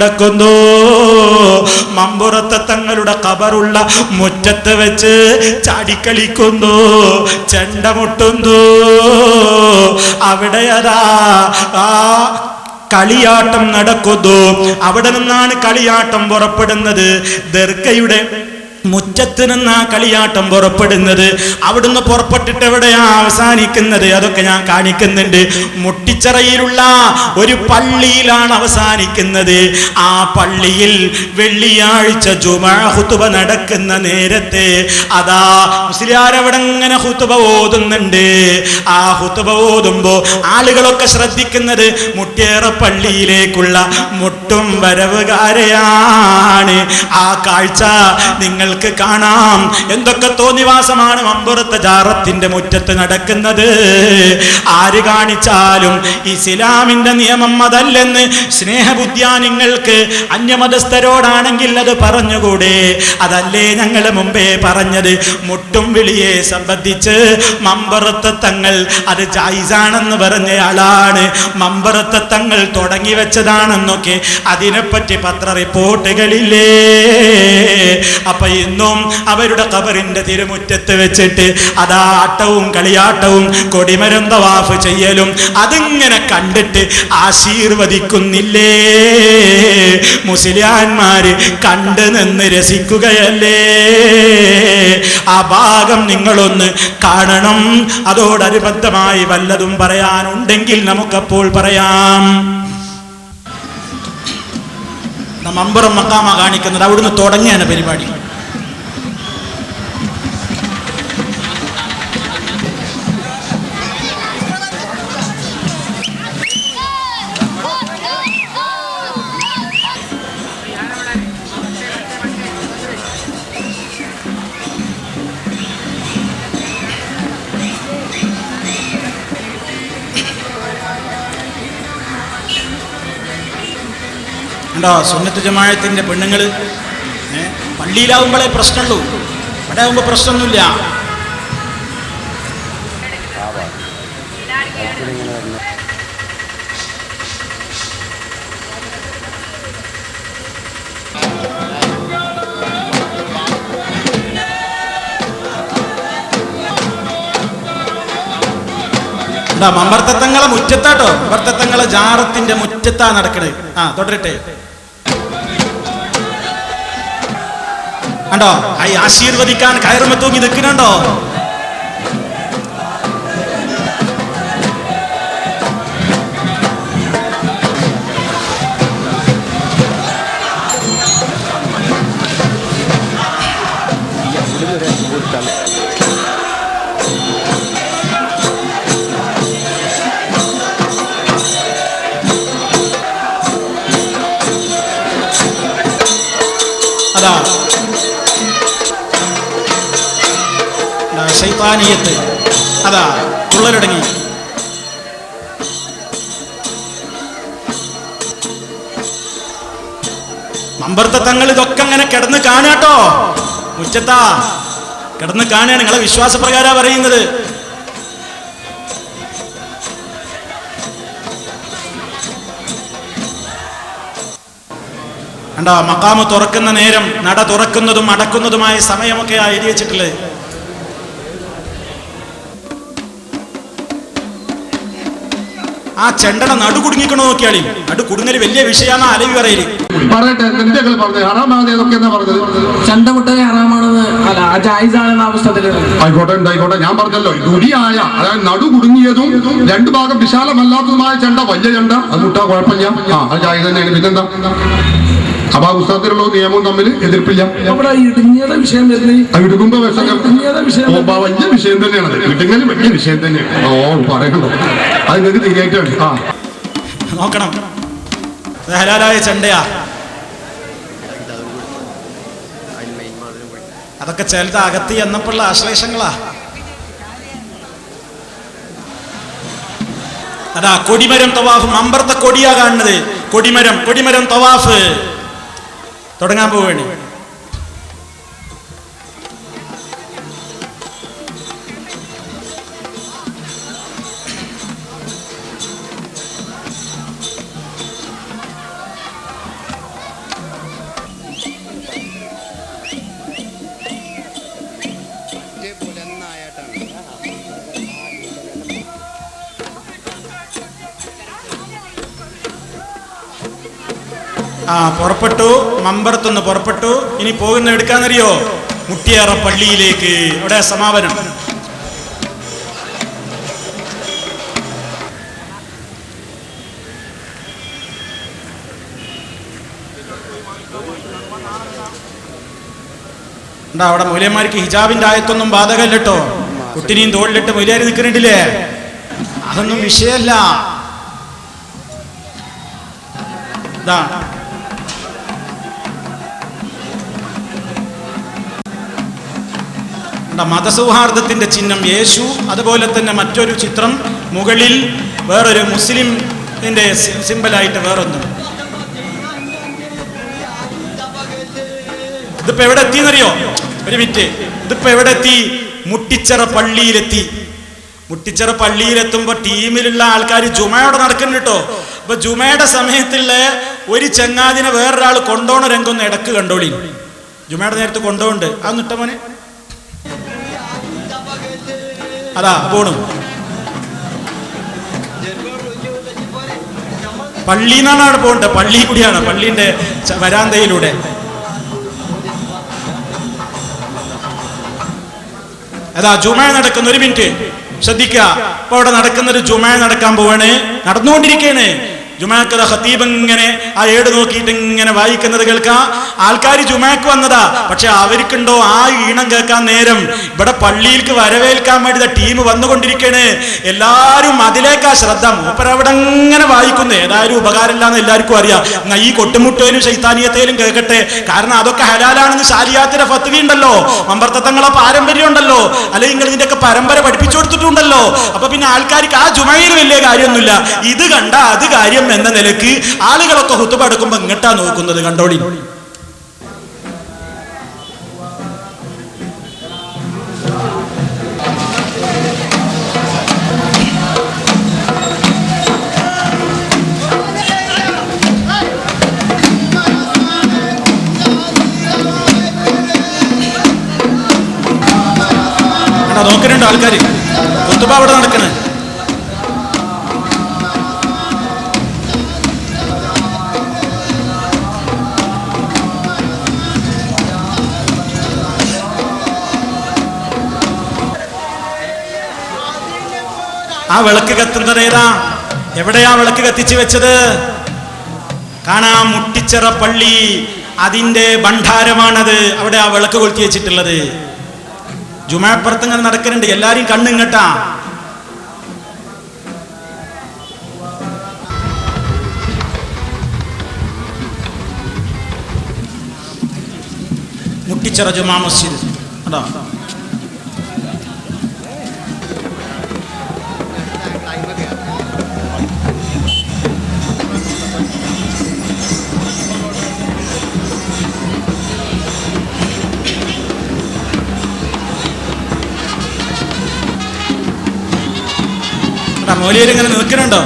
നടക്കുന്നു മമ്പുറത്തെ തങ്ങളുടെ കബറുള്ള മുറ്റത്ത് വെച്ച് ചാടിക്കളിക്കുന്നു. ചെണ്ടമുട്ടുന്നു അവിടെ അതാ ആ കളിയാട്ടം നടക്കുന്നു. അവിടെ നിന്നാണ് കളിയാട്ടം പുറപ്പെടുന്നത്. ദർഗയുടെ മുറ്റത്ത് നിന്ന് ആ കളിയാട്ടം പുറപ്പെടുന്നത്. അവിടുന്ന് പുറപ്പെട്ടിട്ട് എവിടെയാ അവസാനിക്കുന്നത്? അതൊക്കെ ഞാൻ കാണിക്കുന്നുണ്ട്. മുട്ടിച്ചറയിലുള്ള ഒരു പള്ളിയിലാണ് അവസാനിക്കുന്നത്. ആ പള്ളിയിൽ വെള്ളിയാഴ്ച ജുമാഹുത്തുബ നടക്കുന്ന നേരത്തെ അതാ മുസ്ലിയാരവിടെ ഇങ്ങനെ ഹുത്തുബ ഓതുന്നുണ്ട്. ആ ഹുത്തുബ ഓതുമ്പോ ആളുകളൊക്കെ ശ്രദ്ധിക്കുന്നത് മുട്ടേറെ പള്ളിയിലേക്കുള്ള മുട്ടും വരവുകാരെയാണ്. ആ കാഴ്ച നിങ്ങൾക്ക് കാണാം. എന്തൊക്കെ തോന്നിവാസമാണ് മമ്പുറത്തെ ജാറത്തിന്റെ മുറ്റത്ത് നടക്കുന്നത്? ആര് കാണിച്ചാലും ഇസ്ലാമിന്റെ നിയമം അതല്ലെന്ന് സ്നേഹബുദ്ധ്യാ നിങ്ങൾക്ക് അന്യമതസ്ഥരോടാണെങ്കിൽ അത് പറഞ്ഞുകൂടെ? അതല്ലേ ഞങ്ങൾ മുമ്പേ പറഞ്ഞത്? മുട്ടും വിളിയെ സംബന്ധിച്ച് മമ്പറത്തെ തങ്ങൾ അത് ജായിസാണെന്ന് പറഞ്ഞയാളാണ് മമ്പറത്തെ തങ്ങൾ തുടങ്ങി വെച്ചതാണെന്നൊക്കെ അതിനെപ്പറ്റി പത്ര റിപ്പോർട്ടുകളില്ലേ? അപ്പൊ ഇന്നും അവരുടെ കബറിന്റെ തിരുമുറ്റത്ത് വെച്ചിട്ട് അതാ ആട്ടവും കളിയാട്ടവും കൊടിമരം വാഫ് ചെയ്യലും അതിങ്ങനെ കണ്ടിട്ട് ആശീർവദിക്കുന്നില്ലേ? മുസ്ലിയാന്മാര് കണ്ടു നിന്ന് രസിക്കുകയല്ലേ? ആ ഭാഗം നിങ്ങളൊന്ന് കാണണം. അതോടനുബന്ധമായി വല്ലതും പറയാനുണ്ടെങ്കിൽ നമുക്കപ്പോൾ പറയാം. മമ്പുറം മക്കാമ കാണിക്കുന്നത് അവിടുന്ന് തുടങ്ങിയാണ് പരിപാടി. ഉണ്ടോ സുന്നത്ത് ജമായത്തിന്റെ പെണ്ണുങ്ങൾ പള്ളിയിലാവുമ്പോഴേ പ്രശ്നമുള്ളൂ. അവിടെ ആകുമ്പോൾ പ്രശ്നമൊന്നുമില്ല. എന്താ മമ്പർത്തങ്ങളെ മുറ്റത്താട്ടോ? മമ്പർത്തങ്ങളെ ജാറത്തിന്റെ മുറ്റത്താ നടക്കണത് ആ തുടരട്ടെ കണ്ടോ? ആശീർവദിക്കാൻ കയറുമ്പോ തൂങ്ങി നിൽക്കുന്നുണ്ടോ? അതാ. ശൈത്താനീയത്ത്. അതാ തുള്ളലടങ്ങി. മമ്പർത്ത തങ്ങൾ ഇതൊക്കെ അങ്ങനെ കിടന്ന് കാണാട്ടോ. മുറ്റത്താ കിടന്ന് കാണുകയാണ് നിങ്ങളെ വിശ്വാസപ്രകാര പറയുന്നത്. കണ്ടോ മക്കാമ് തുറക്കുന്ന നേരം നട തുറക്കുന്നതും അടക്കുന്നതുമായ സമയമൊക്കെ ആ എഴുതി വെച്ചിട്ടില്ലേ? ആ ചെണ്ടട നടു കുടുങ്ങിക്കണോ നോക്കിയാളി? നടു കുടുങ്ങൽ വലിയ വിഷയമാണ് അലവി പറയൽ. പറയട്ടെ എന്തൊക്കെ പറഞ്ഞത് ഹറാമാതെ ഏതൊക്കെ എന്നാ പറഞ്ഞത്? ചണ്ടമുട്ട ഹറാമാണെന്ന് അല്ല ജായിസാണെന്ന അവസ്ഥത്തിൽ ആയിക്കോട്ടെ ഉണ്ടായിക്കോട്ടെ ഞാൻ പറഞ്ഞല്ലോ ദുരിയായ അതായത് നടു കുടുങ്ങിയതും രണ്ടു ഭാഗം വിശാലമല്ലാത്തതുമായ ചെണ്ട വലിയ ചെണ്ട. അത് മുട്ടാ കുഴപ്പമില്ല. ആ അത് ജായി തന്നെയാണ് പിന്നെന്താ? അപ്പൊ ആ പുസ്തകത്തിലുള്ള നിയമവും തമ്മിൽ എതിർപ്പില്ല. നമ്മുടെ ഇടുങ്ങിയുടെ വിഷയം ഇടുക്കുമ്പോ വലിയ വിഷയം തന്നെയാണ് ഇടുങ്ങൽ വലിയ വിഷയം തന്നെയാണ്. ഓ പറയണ്ടോ അത് നിങ്ങൾക്ക് തിരിയായിട്ടാണ് ആ. നോക്കണം. ഹലാലായ ചെണ്ടയാ. അതൊക്കെ ചിലത് അകത്തി എന്നപ്പോഴുള്ള ആശ്ലേഷങ്ങളാ. അതാ കൊടിമരം തവാഫ് അമ്പർത്ത കൊടിയാ കാണുന്നത്. കൊടിമരം കൊടിമരം തവാഫ്. തുടങ്ങാൻ പോവുകയാണ്. ആ പുറപ്പെട്ടു. മമ്പറത്തുനിന്ന് പുറപ്പെട്ടു. ഇനി പോകുന്ന എടുക്കാന്നറിയോ? മുട്ടിയാറ പള്ളിയിലേക്ക്. അവിടെ സമാപനം. എന്താ അവിടെ മൂലയന്മാർക്ക് ഹിജാബിന്റെ ആയത്തൊന്നും ബാധകല്ലോ കുട്ടിനെയും തോളിലിട്ട് മൂലയാരി നിൽക്കുന്നുണ്ടില്ലേ? അതൊന്നും വിഷയമല്ല. മതസൗഹാർദ്ദത്തിന്റെ ചിഹ്നം യേശു അതുപോലെ തന്നെ മറ്റൊരു ചിത്രം മുകളിൽ വേറൊരു മുസ്ലിമിന്റെ സി- സിമ്പലായിട്ട് വേറൊന്നും. ഇതിപ്പോ എവിടെ എത്തിയെന്നറിയോ ഒരു മിനിറ്റ്. ഇതിപ്പോ എവിടെ എത്തി മുട്ടിച്ചറ പള്ളിയിലെത്തി. മുട്ടിച്ചറ പള്ളിയിലെത്തുമ്പോ ടീമിലുള്ള ആൾക്കാർ ജുമയോടെ നടക്കുന്നു കേട്ടോ അപ്പൊ ജുമയുടെ സമയത്തുള്ള ഒരു ചങ്ങാതിനെ വേറൊരാൾ കൊണ്ടോണ രംഗം ഇടയ്ക്ക് കണ്ടോളി ജുമയുടെ നേരത്ത് കൊണ്ടോണ്ട്. ആ നിട്ട മോനെ? അതാ പോണു. പള്ളിന്നാണ് അവിടെ പോകേണ്ടത്. പള്ളി കൂടിയാണ് പള്ളിന്റെ വരാന്തയിലൂടെ. അതാ ജുമ നടക്കുന്ന ഒരു മിനിറ്റ്. ശ്രദ്ധിക്കുക. ഇപ്പൊ അവിടെ നടക്കുന്ന ഒരു ജുമ നടക്കാൻ പോവാണ്. നടന്നുകൊണ്ടിരിക്കുകയാണ് ജുമാക്കത ഹത്തീബ് ഇങ്ങനെ ആ ഏട് നോക്കിയിട്ട് ഇങ്ങനെ വായിക്കുന്നത് കേൾക്കാം. ആൾക്കാർ ജുമാക്ക് വന്നതാ. പക്ഷെ അവർക്കുണ്ടോ ആ ഈണം കേൾക്കാൻ നേരം? ഇവിടെ പള്ളിയിലേക്ക് വരവേൽക്കാൻ വേണ്ടി ടീം വന്നുകൊണ്ടിരിക്കുകയാണ് എല്ലാരും അതിലേക്കാ ശ്രദ്ധ മൂപ്പർ അവിടെ ഇങ്ങനെ വായിക്കുന്നു. ഏതായാലും ഉപകാരമില്ലാന്ന് എല്ലാവർക്കും അറിയാം. എന്നാ ഈ കൊട്ടുമുട്ടേലും ശൈത്താനീയത്തേലും കേൾക്കട്ടെ. കാരണം അതൊക്കെ ഹലാലാണെന്ന് ശാലിയാത്തിന്റെ ഫത്വി ഉണ്ടല്ലോ. മമ്പർത്തങ്ങളെ പാരമ്പര്യം ഉണ്ടല്ലോ അല്ലെങ്കിൽ നിങ്ങൾ ഇതിന്റെയൊക്കെ പരമ്പര പഠിപ്പിച്ചു കൊടുത്തിട്ടുണ്ടല്ലോ. അപ്പൊ പിന്നെ ആൾക്കാർക്ക് ആ ജുമയിൽ വലിയ കാര്യമൊന്നുമില്ല. ഇത് കണ്ട അത് കാര്യം എന്ന നിലയ്ക്ക് ആളുകളൊക്കെ ഹുത്തുബ എടുക്കുമ്പോൾ ഇങ്ങട്ടാ നോക്കുന്നത് കണ്ടോളി. കണ്ടോ നോക്കുന്നുണ്ട് ആൾക്കാർ കുത്തുബ അവിടെ നടക്കണേ. ആ വിളക്ക് കത്തുന്നത് ഏതാ? എവിടെയാ വിളക്ക് കത്തിച്ചു വെച്ചത്? കാണാം മുട്ടിച്ചിറ പള്ളി അതിന്റെ ഭണ്ഡാരമാണത്. അവിടെ ആ വിളക്ക് കൊളുത്തി വെച്ചിട്ടുള്ളത്. ജുമാപ്പുറത്ത് ഇങ്ങനെ നടക്കുന്നുണ്ട്. എല്ലാരും കണ്ണിങ്ങട്ടാ മുട്ടിച്ചിറ ജുമാ മസ്ജിദ്. അതാ മോലിയർ ഇങ്ങനെ നിൽക്കുന്നുണ്ടോ?